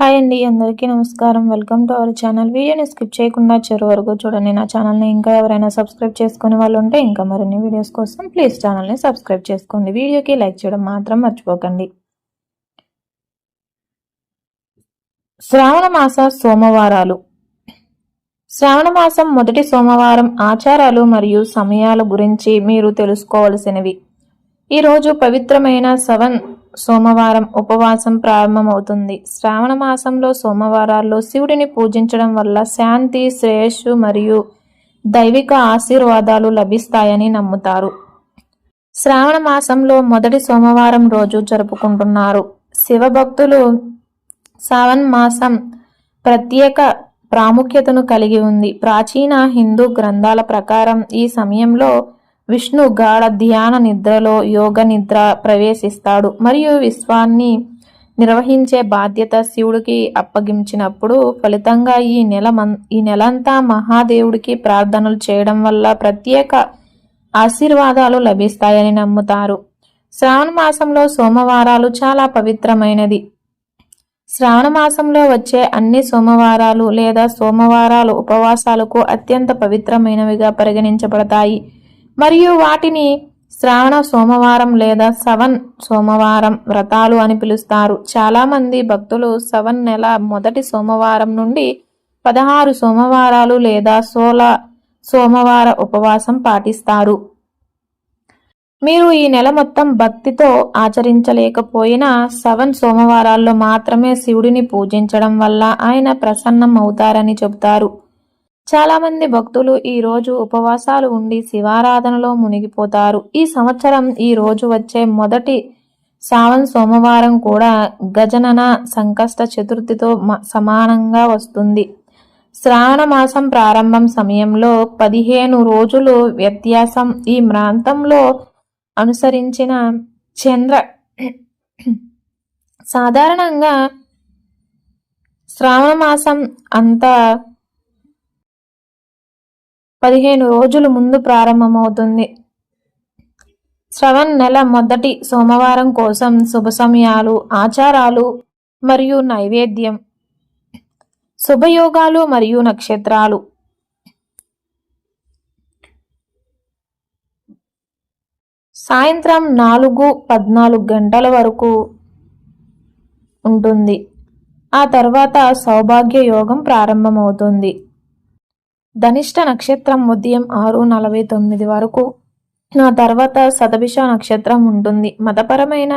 Hi అండి అందరికీ నమస్కారం. Welcome to our channel. వీడియోని స్కిప్ చేయకుండా చివరి వరకు చూడండి. నా ఛానల్ని ఇంకా ఎవరైనా సబ్స్క్రైబ్ చేసుకునే వాళ్ళు ఉంటే ఇంకా మరిన్ని వీడియోస్ కోసం ప్లీజ్ ఛానల్ని సబ్స్క్రైబ్ చేసుకోండి. వీడియోకి లైక్ చేయడం మాత్రం మర్చిపోకండి. శ్రావణ మాస సోమవారాలు. శ్రావణ మాసం మొదటి సోమవారం ఆచారాలు మరియు సమయాల గురించి మీరు తెలుసుకోవలసినవి. ఈరోజు పవిత్రమైన సవన్ సోమవారం ఉపవాసం ప్రారంభమవుతుంది. శ్రావణ మాసంలో సోమవారాల్లో శివుడిని పూజించడం వల్ల శాంతి శ్రేయస్సు మరియు దైవిక ఆశీర్వాదాలు లభిస్తాయని నమ్ముతారు. శ్రావణ మాసంలో మొదటి సోమవారం రోజు జరుపుకుంటున్నారు. శివభక్తులు శ్రావణ మాసం ప్రత్యేక ప్రాముఖ్యతను కలిగి ఉంది. ప్రాచీన హిందూ గ్రంథాల ప్రకారం ఈ సమయంలో విష్ణు గాఢ ధ్యాన నిద్రలో యోగ నిద్ర ప్రవేశిస్తాడు. మరియు విశ్వాన్ని నిర్వహించే బాధ్యత శివుడికి అప్పగించినప్పుడు ఫలితంగా ఈ నెల మన్ ఈ నెలంతా మహాదేవుడికి ప్రార్థనలు చేయడం వల్ల ప్రత్యేక ఆశీర్వాదాలు లభిస్తాయని నమ్ముతారు. శ్రావణ మాసంలో సోమవారాలు చాలా పవిత్రమైనది. శ్రావణ మాసంలో వచ్చే అన్ని సోమవారాలు లేదా సోమవారాలు ఉపవాసాలకు అత్యంత పవిత్రమైనవిగా పరిగణించబడతాయి. మరియు వాటిని శ్రావణ సోమవారం లేదా సవన్ సోమవారం వ్రతాలు అని పిలుస్తారు. చాలామంది భక్తులు సవన్ నెల మొదటి సోమవారం నుండి పదహారు సోమవారాలు లేదా సోల సోమవార ఉపవాసం పాటిస్తారు. మీరు ఈ నెల మొత్తం భక్తితో ఆచరించలేకపోయినా సవన్ సోమవారాల్లో మాత్రమే శివుడిని పూజించడం వల్ల ఆయన ప్రసన్నం అవుతారని చెబుతారు. చాలామంది భక్తులు ఈ రోజు ఉపవాసాలు ఉండి శివారాధనలో మునిగిపోతారు. ఈ సంవత్సరం ఈ రోజు వచ్చే మొదటి శ్రావణ సోమవారం కూడా గజనన సంకష్ట చతుర్థితో సమానంగా వస్తుంది. శ్రావణ మాసం ప్రారంభం సమయంలో పదిహేను రోజులు వ్యత్యాసం ఈ ప్రాంతంలో అనుసరించిన చంద్ర సాధారణంగా శ్రావణ మాసం అంతా పదిహేను రోజులు ముందు ప్రారంభమవుతుంది. శ్రవణ్ నెల మొదటి సోమవారం కోసం శుభ సమయాలు ఆచారాలు మరియు నైవేద్యం. శుభయోగాలు మరియు నక్షత్రాలు. సాయంత్రం నాలుగు పద్నాలుగు గంటల వరకు ఉంటుంది. ఆ తర్వాత సౌభాగ్య యోగం ప్రారంభమవుతుంది. ధనిష్ట నక్షత్రం ఉదయం ఆరు నలభై తొమ్మిది వరకు. ఆ తర్వాత శతభిష నక్షత్రం ఉంటుంది. మతపరమైన